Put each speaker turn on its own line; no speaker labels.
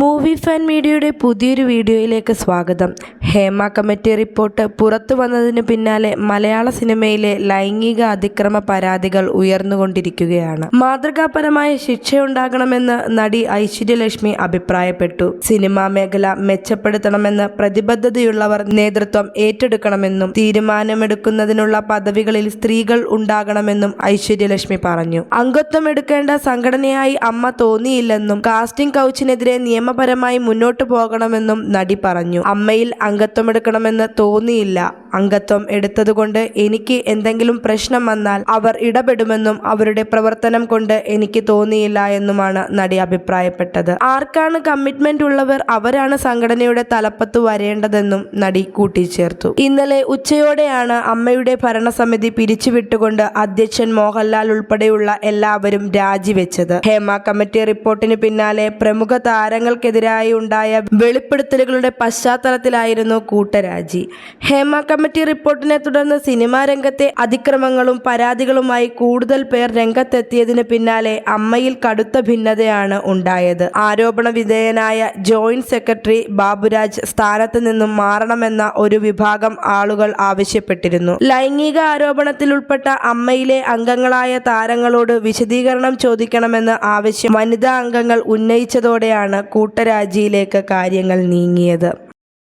Movie fan മീഡിയയുടെ പുതിയൊരു വീഡിയോയിലേക്ക് സ്വാഗതം. ഹേമ കമ്മിറ്റി റിപ്പോർട്ട് പുറത്തു വന്നതിന് പിന്നാലെ മലയാള സിനിമയിലെ ലൈംഗിക അതിക്രമ പരാതികൾ ഉയർന്നുകൊണ്ടിരിക്കുകയാണ്. മാതൃകാപരമായ ശിക്ഷയുണ്ടാകണമെന്ന് നടി ഐശ്വര്യലക്ഷ്മി അഭിപ്രായപ്പെട്ടു. സിനിമാ മേഖല മെച്ചപ്പെടുത്തണമെന്ന് പ്രതിബദ്ധതയുള്ളവർ നേതൃത്വം ഏറ്റെടുക്കണമെന്നും തീരുമാനമെടുക്കുന്നതിനുള്ള പദവികളിൽ സ്ത്രീകൾ ഉണ്ടാകണമെന്നും ഐശ്വര്യലക്ഷ്മി പറഞ്ഞു. അംഗത്വം എടുക്കേണ്ട സംഘടനയായി അമ്മ തോന്നിയില്ലെന്നും കാസ്റ്റിംഗ് കൗച്ചിനെതിരെ നിയമപരമായി മുന്നോട്ടു പോകണമെന്നും നടി പറഞ്ഞു. അമ്മയിൽ അംഗത്വമെടുക്കണമെന്ന് തോന്നിയില്ല. അംഗത്വം എടുത്തതുകൊണ്ട് എനിക്ക് എന്തെങ്കിലും പ്രശ്നം വന്നാൽ അവർ ഇടപെടുമെന്നും അവരുടെ പ്രവർത്തനം കൊണ്ട് എനിക്ക് തോന്നിയില്ല എന്നുമാണ് നടി അഭിപ്രായപ്പെട്ടത്. ആർക്കാണ് കമ്മിറ്റ്മെന്റ് ഉള്ളവർ അവരാണ് സംഘടനയുടെ തലപ്പത്ത് വരേണ്ടതെന്നും നടി കൂട്ടിച്ചേർത്തു. ഇന്നലെ ഉച്ചയോടെയാണ് അമ്മയുടെ ഭരണസമിതി പിരിച്ചുവിട്ടുകൊണ്ട് അധ്യക്ഷൻ മോഹൻലാൽ ഉൾപ്പെടെയുള്ള എല്ലാവരും രാജിവെച്ചത്. ഹേമ കമ്മിറ്റി റിപ്പോർട്ടിന് പിന്നാലെ പ്രമുഖ താരങ്ങൾക്കെതിരായി ഉണ്ടായ വെളിപ്പെടുത്തലുകളുടെ പശ്ചാത്തലത്തിലായിരുന്നു കൂട്ടരാജി. ഹേമ കമ്മിറ്റി റിപ്പോർട്ടിനെ തുടർന്ന് സിനിമാ രംഗത്തെ അതിക്രമങ്ങളും പരാതികളുമായി കൂടുതൽ പേർ രംഗത്തെത്തിയതിന് പിന്നാലെ അമ്മയിൽ കടുത്ത ഭിന്നതയാണ് ഉണ്ടായത്. ആരോപണ വിധേയനായ ജോയിന്റ് സെക്രട്ടറി ബാബുരാജ് സ്ഥാനത്ത് നിന്നും മാറണമെന്ന ഒരു വിഭാഗം ആളുകൾ ആവശ്യപ്പെട്ടിരുന്നു. ലൈംഗിക ആരോപണത്തിൽ ഉൾപ്പെട്ട അമ്മയിലെ അംഗങ്ങളായ താരങ്ങളോട് വിശദീകരണം ചോദിക്കണമെന്ന് ആവശ്യം വനിതാ അംഗങ്ങൾ ഉന്നയിച്ചതോടെയാണ് കൂട്ടരാജിയിലേക്ക് കാര്യങ്ങൾ നീങ്ങിയത്.